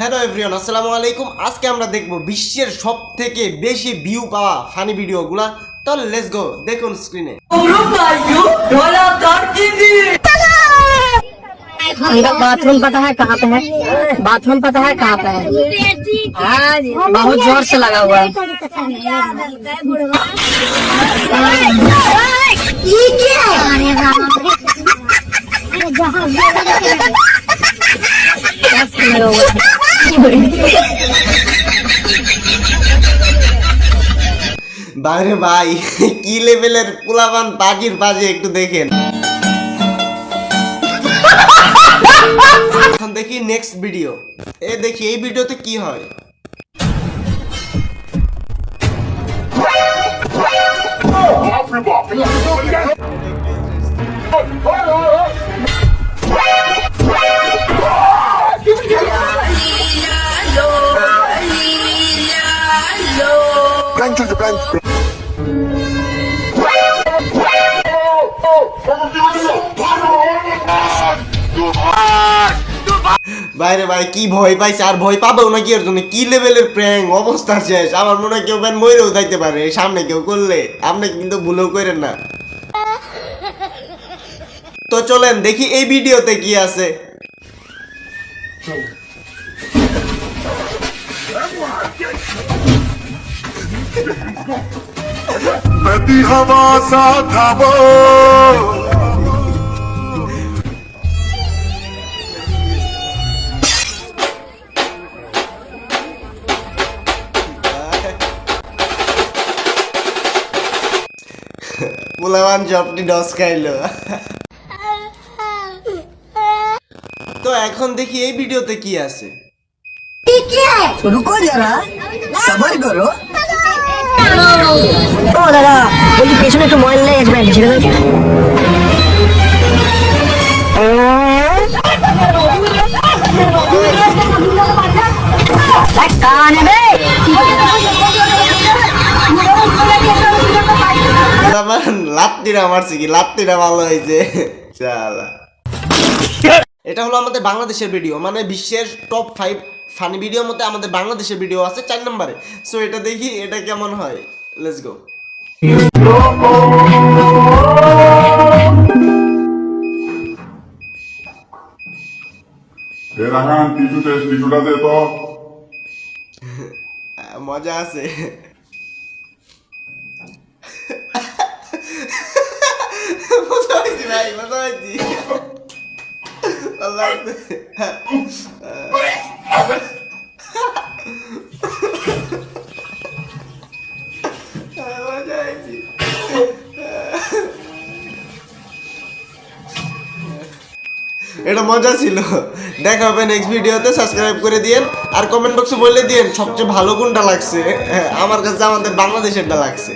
Hello everyone আসসালামু আলাইকুম আজকে আমরা দেখব বিশ্বের সব থেকে বেশি ভিউ পাওয়া ফানি ভিডিওগুলা তো লেটস গো দেখুন স্ক্রিনে इनका बाथरूम पता है कहाँ पे है बाथरूम पता है कहाँ पे है बहुत जोर से लगा हुआ है दस किलो हुआ है। বাইরে ভাই কি লেভেলের পোলাপান পাখির বাজে একটু দেখেন এখন দেখি নেক্সট ভিডিও এ দেখি এই ভিডিওতে কি হয় Plancho de plancho. বাইরে ভাই কি ভয় পাইছে? আর ভয় পাবেও না কি এর জন্য? কি লেভেলের প্র্যাঙ্ক অবস্থা শেষ। আমার মনে হয় কেউ ব্যান মরেও যাইতে পারে। সামনে কেউ করলে, আপনি কিন্তু ভুলেও করেন না। তো চলেন, দেখি এই ভিডিওতে কি আছে। প্রতি হওয়া সাধাব পোলাবান জবটি ডস খাইলো। তো এখন দেখি এই ভিডিওতে কি আছে? যারা। করো। ও, দাদা, বলছি পেছনে একটু লেগে গেছে ছেড়ে এটা হলো আমাদের বাংলাদেশের ভিডিও মানে বিশ্বের টপ ফাইভ ফানি ভিডিওর মধ্যে আমাদের বাংলাদেশের ভিডিও আছে চার নম্বরে। সো এটা দেখি এটা কেমন হয়? লেটস গো মজা আছে। মজা হয়েছে ভাই মজা হয়েছে। এটা মজা ছিল। দেখা হবে নেক্সট ভিডিওতে সাবস্ক্রাইব করে দিয়েন। আর কমেন্ট বক্সে বলে দিয়েন সবচেয়ে ভালো কোনটা লাগছে? হ্যাঁ, আমার কাছে আমাদের বাংলাদেশেরটা লাগছে।